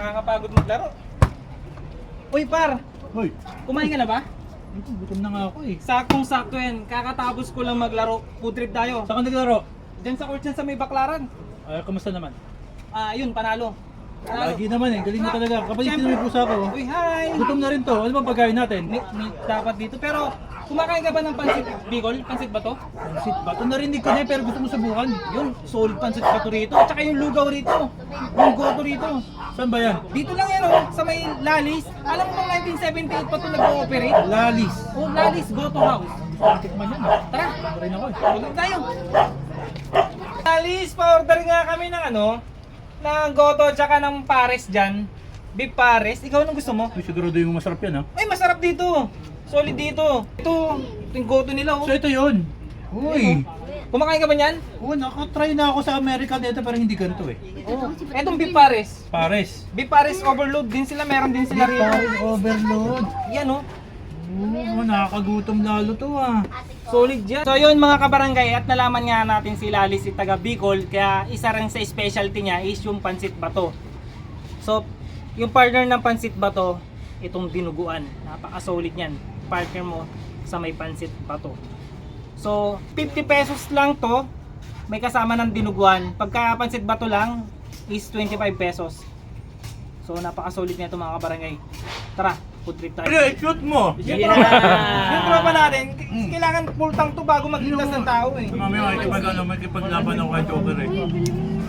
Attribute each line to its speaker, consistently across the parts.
Speaker 1: Nakakapagod maglaro. Uy, par!
Speaker 2: Hoy,
Speaker 1: Kumain ka na ba?
Speaker 2: ito, gutom na nga ako eh.
Speaker 1: Saktong-sakto yan. Kakatapos ko lang maglaro. Food trip tayo.
Speaker 2: Saan ka naglaro?
Speaker 1: Diyan sa court yan sa may baklaran.
Speaker 2: Ay, kamusta naman?
Speaker 1: Ah, yun, panalo. Panalo.
Speaker 2: Lagi naman eh, galing mo talaga. Kapatid
Speaker 1: Siyempre.
Speaker 2: may pusa ko.
Speaker 1: Uy, hi!
Speaker 2: Gutom na rin to. Ano bang pagkain natin?
Speaker 1: May, may dapat dito. Pero, kumakain ka ba ng pansit Bicol? Pansit ba to?
Speaker 2: Pansit ba? Ito narinig ko na eh, pero gusto mo subukan.
Speaker 1: Yun, solid pansit ba to rito? At saka yung lugaw rito. Yung goto rito.
Speaker 2: Saan ba yan?
Speaker 1: Dito lang yan oh, sa may Lalis. Alam mo bang 1978 pa to nag-ooperate?
Speaker 2: Lalis.
Speaker 1: Oh, Lalis Goto House.
Speaker 2: Tikman yan ah.
Speaker 1: Tara,
Speaker 2: Ito rin ako eh.
Speaker 1: tulog tayo. Lalis, pa-order nga kami ng ano, ng Goto tsaka ng Pares dyan. Beef Pares. Ikaw anong gusto mo?
Speaker 2: Uy, sigurado yung masarap yan ah.
Speaker 1: Ay, masarap dito. Solid dito. Ito, ito yung Goto nila oh.
Speaker 2: So ito yun. Uy.
Speaker 1: Kumakain ka ba niyan?
Speaker 2: Oo, nakatry na ako sa America dito pero hindi ganito eh.
Speaker 1: Oh. Etong Beef Pares.
Speaker 2: Pares.
Speaker 1: Beef Pares overload din sila, meron din sila rito.
Speaker 2: Pares overload.
Speaker 1: Yan oh.
Speaker 2: Oo, nakakagutom lalo to ah.
Speaker 1: Solid yan. So yun mga kabarangay at nalaman nga natin si Lalis si taga Bicol kaya isa rin sa specialty niya is yung pansit bato. So yung partner ng pansit bato itong dinuguan. Napaka-solid niyan. Partner mo sa may pansit bato. So 50 pesos lang to. May kasama ng dinuguan. Pagka pansit bato lang is 25 pesos. So napaka-solid nito mga kabarangay. Tara, food trip tayo.
Speaker 2: Ano, shoot mo!
Speaker 1: Yung tropa, yung tropa natin, k- kailangan full tank to bago magligtas ng tao eh.
Speaker 2: Mamaya makikipag ano, makikipaglaban ako kay Joker eh.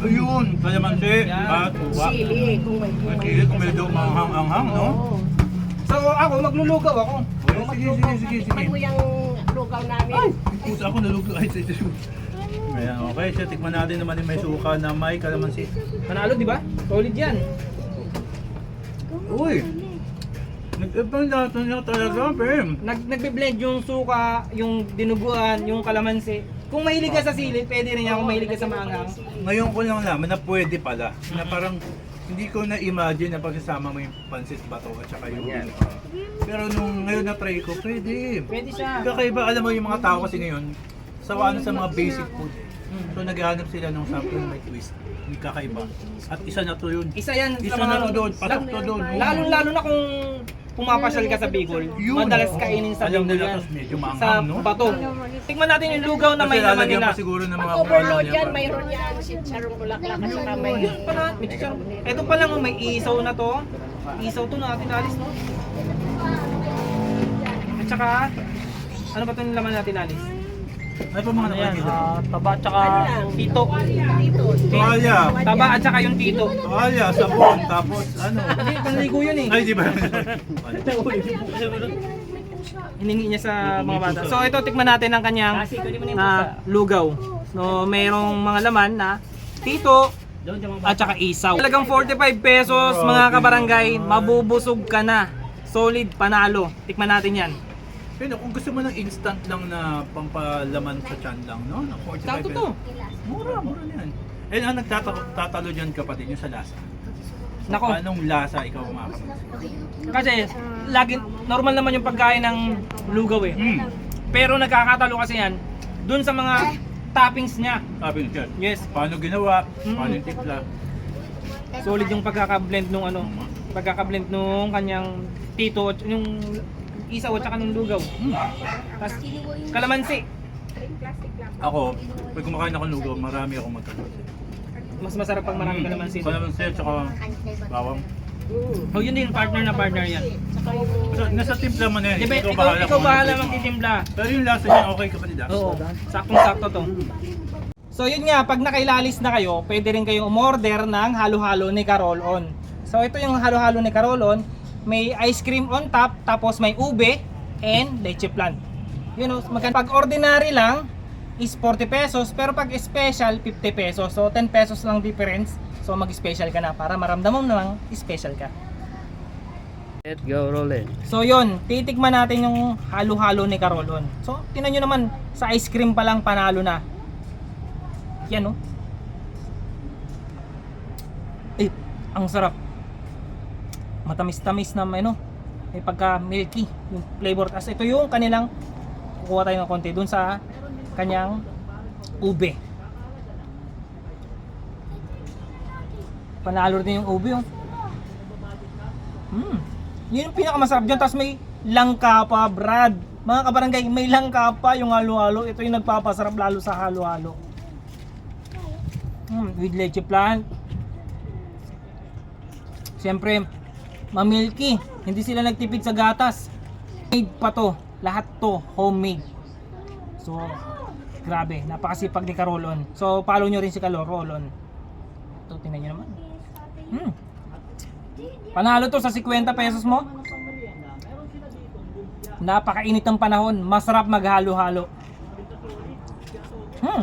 Speaker 2: Ayun, kalamansi,
Speaker 1: Yan.
Speaker 2: at uwa.
Speaker 3: Sili, kung may
Speaker 2: May kili kung medyo manghang-anghang, no?
Speaker 3: Oo.
Speaker 1: So ako, maglulugaw ako.
Speaker 2: Sige, sige, sige, sige, sige.
Speaker 3: Mo yung lugaw namin.
Speaker 2: Pusa ako naluto ay sa ito. Ayan, okay. So, tikman natin naman yung may suka na may kalamansi.
Speaker 1: Panalo, di ba? Solid yan.
Speaker 2: Uy! Nag-ibang lahat niya talaga, Bem.
Speaker 1: Nag nagbe-blend yung suka, yung dinuguan, yung kalamansi. Kung mahilig ka sa sili, pwede rin yan kung mahilig ka sa maanghang.
Speaker 2: Ngayon ko lang naman na pwede pala. Na parang hindi ko na-imagine na pagsasama mo yung pansit bato at saka yung Pero nung ngayon na try ko, pwede.
Speaker 1: Pwede siya.
Speaker 2: Kakaiba, alam mo yung mga tao kasi ngayon, sawa na sa mga basic food. eh. So naghahanap sila ng something may twist. Yung kakaiba. At isa na to yun.
Speaker 1: Isa yan
Speaker 2: Isa
Speaker 1: sa mga...
Speaker 2: na to doon, pasok to doon.
Speaker 1: Lalo-lalo na kung pumapasyal ka sa Bicol,
Speaker 2: Yun.
Speaker 1: madalas kainin sa
Speaker 2: Alam
Speaker 1: Bicol
Speaker 2: nila
Speaker 1: yan.
Speaker 2: tapos medyo
Speaker 1: Sa
Speaker 2: maanghang, no?
Speaker 1: bato. Tingnan natin yung lugaw na
Speaker 2: Kasi
Speaker 1: may laman
Speaker 2: lalagyan
Speaker 1: nila.
Speaker 2: pa siguro ng mga
Speaker 3: Pag overload yan, mayroon yan. Si Charong Bulaklak at saka may...
Speaker 1: Yun pala, may chicharon. Ito pa lang, oh, may isaw na to. Isaw to natin alis, no? At saka, ano ba itong laman natin alis?
Speaker 2: Ano pa mga
Speaker 1: Ayan,
Speaker 2: nakalagay doon?
Speaker 1: ah, taba at saka
Speaker 3: Ano
Speaker 1: tito.
Speaker 3: Dito.
Speaker 2: Tuwalya.
Speaker 1: Taba at saka yung tito.
Speaker 2: Tuwalya, sabon, tapos ano?
Speaker 1: Hindi, panligo yun eh.
Speaker 2: Ay, di ba?
Speaker 1: Hiningi niya sa mga bata. So ito, tikman natin ang kanyang na lugaw. No, mayroong mga laman na tito at saka isaw. Talagang 45 pesos mga kabarangay, mabubusog ka na. Solid, panalo. Tikman natin yan.
Speaker 2: Pero kung gusto mo ng instant lang na pampalaman sa tiyan lang, no? Na 45
Speaker 1: Sakto
Speaker 2: pesos.
Speaker 1: to.
Speaker 2: Mura, mura na yan. Eh, ang nagtatalo dyan kapatid yung sa lasa.
Speaker 1: Nako,
Speaker 2: Anong lasa ikaw umakas?
Speaker 1: kasi lagi normal naman yung pagkain ng lugaw eh.
Speaker 2: Hmm.
Speaker 1: Pero nagkakatalo kasi yan dun sa mga toppings niya.
Speaker 2: Sabi niya,
Speaker 1: Yes,
Speaker 2: paano ginawa?
Speaker 1: Mm.
Speaker 2: Paano yung timpla?
Speaker 1: solid yung pagkaka-blend nung ano, pagkaka-blend nung kanyang tito at yung isaw at saka nung lugaw.
Speaker 2: Hmm.
Speaker 1: Tapos kalamansi.
Speaker 2: Ako, pag kumakain ako ng lugaw, marami akong magkakasin.
Speaker 1: Mas masarap pag marami kalamansi.
Speaker 2: Kalamansi at saka bawang.
Speaker 1: Oh, yun din partner na partner yan.
Speaker 2: Nasa, nasa timpla mo na yan.
Speaker 1: Diba, ikaw,
Speaker 2: kung
Speaker 1: ikaw
Speaker 2: ano
Speaker 1: bahala magtitimpla.
Speaker 2: Pero yung lasa niya, okay kapatid ah.
Speaker 1: Oo, saktong-sakto to. So yun nga, pag nakailalis na kayo, pwede rin kayong umorder ng halo-halo ni Carol On. So ito yung halo-halo ni Carol On. May ice cream on top, tapos may ube and leche flan. Yun know, pag ordinary lang is 40 pesos, pero pag special 50 pesos. So 10 pesos lang difference. So mag-special ka na para maramdaman mo namang special ka.
Speaker 4: Let's go rolling.
Speaker 1: So yun, titikman natin yung halo-halo ni Carolon. So, tinan nyo naman, sa ice cream pa lang panalo na. Yan oh. Eh, ang sarap. Matamis-tamis na ano, may pagka milky yung flavor. Tapos ito yung kanilang, kukuha tayo ng konti dun sa kanyang ube. Panalo din yung ube oh. Hmm. Yun yung pinakamasarap dyan. Tapos may langka pa, Brad. Mga kabarangay, may langka pa yung halo-halo. Ito yung nagpapasarap lalo sa halo-halo. Hmm, with leche plant. Siyempre, mamilky. Hindi sila nagtipid sa gatas. Made pa to. Lahat to homemade. So, grabe. Napakasipag ni Karolon. So, follow nyo rin si Karolon. Ito, tingnan nyo naman. Hmm. Panalo to sa 50 pesos mo. Napakainit ng panahon. Masarap maghalo-halo. Hmm.